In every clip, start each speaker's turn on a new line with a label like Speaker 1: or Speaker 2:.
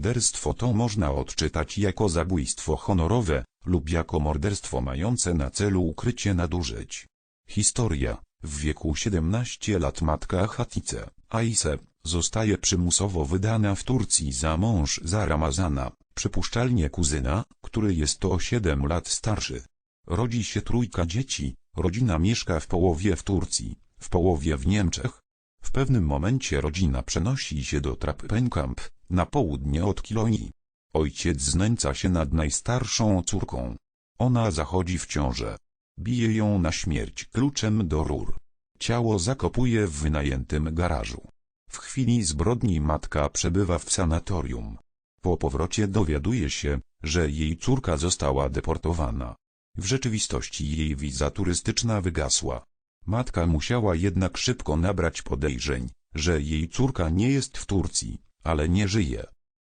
Speaker 1: morderstwo to można odczytać jako zabójstwo honorowe, lub jako morderstwo mające na celu ukrycie nadużyć. Historia. W wieku 17 lat matka Hatice, Aise, zostaje przymusowo wydana w Turcji za mąż za Ramazana, przypuszczalnie kuzyna, który jest o 7 lat starszy. Rodzi się trójka dzieci, rodzina mieszka w połowie w Turcji, w połowie w Niemczech. W pewnym momencie rodzina przenosi się do Trappenkamp, na południe od Kilonii. Ojciec znęca się nad najstarszą córką. Ona zachodzi w ciążę. Bije ją na śmierć kluczem do rur. Ciało zakopuje w wynajętym garażu. W chwili zbrodni matka przebywa w sanatorium. Po powrocie dowiaduje się, że jej córka została deportowana. W rzeczywistości jej wiza turystyczna wygasła. Matka musiała jednak szybko nabrać podejrzeń, że jej córka nie jest w Turcji, ale nie żyje.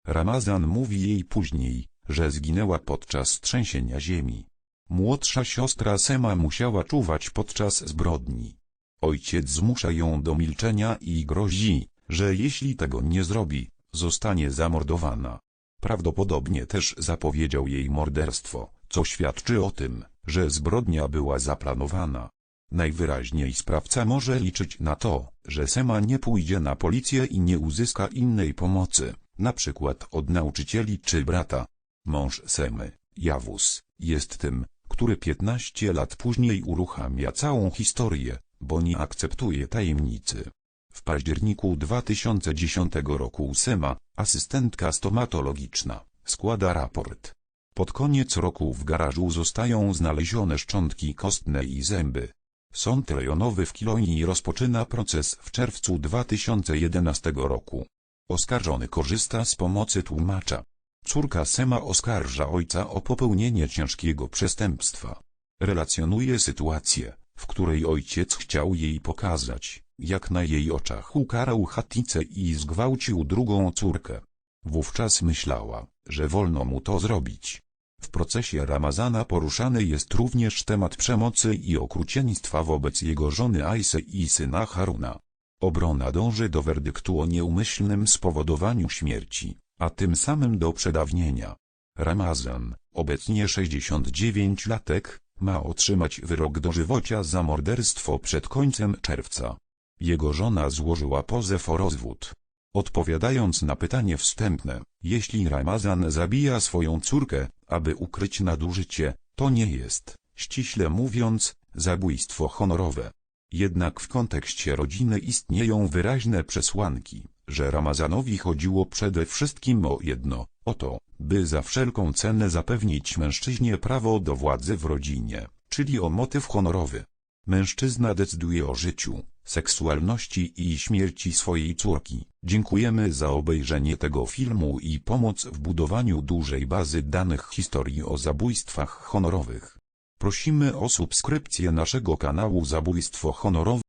Speaker 1: Ramazan mówi jej później, że zginęła podczas trzęsienia ziemi. Młodsza siostra Sema musiała czuwać podczas zbrodni. Ojciec zmusza ją do milczenia i grozi, że jeśli tego nie zrobi, zostanie zamordowana. Prawdopodobnie też zapowiedział jej morderstwo, co świadczy o tym, że zbrodnia była zaplanowana. Najwyraźniej sprawca może liczyć na to, że Sema nie pójdzie na policję i nie uzyska innej pomocy, na przykład od nauczycieli czy brata. Mąż Semy, Jawus, jest tym, który 15 lat później uruchamia całą historię, bo nie akceptuje tajemnicy. W październiku 2010 roku Sema, asystentka stomatologiczna, składa raport. Pod koniec roku w garażu zostają znalezione szczątki kostne i zęby. Sąd rejonowy w Kilonii rozpoczyna proces w czerwcu 2011 roku. Oskarżony korzysta z pomocy tłumacza. Córka Sema oskarża ojca o popełnienie ciężkiego przestępstwa. Relacjonuje sytuację, w której ojciec chciał jej pokazać, jak na jej oczach ukarał Haticę i zgwałcił drugą córkę. Wówczas myślała, że wolno mu to zrobić. W procesie Ramazana poruszany jest również temat przemocy i okrucieństwa wobec jego żony Aisy i syna Haruna. Obrona dąży do werdyktu o nieumyślnym spowodowaniu śmierci, a tym samym do przedawnienia. Ramazan, obecnie 69 latek, ma otrzymać wyrok dożywocia za morderstwo przed końcem czerwca. Jego żona złożyła pozew o rozwód. Odpowiadając na pytanie wstępne, jeśli Ramazan zabija swoją córkę, aby ukryć nadużycie, to nie jest, ściśle mówiąc, zabójstwo honorowe. Jednak w kontekście rodziny istnieją wyraźne przesłanki, że Ramazanowi chodziło przede wszystkim o jedno, o to, by za wszelką cenę zapewnić mężczyźnie prawo do władzy w rodzinie, czyli o motyw honorowy. Mężczyzna decyduje o życiu, seksualności i śmierci swojej córki. Dziękujemy za obejrzenie tego filmu i pomoc w budowaniu dużej bazy danych historii o zabójstwach honorowych. Prosimy o subskrypcję naszego kanału Zabójstwo Honorowe.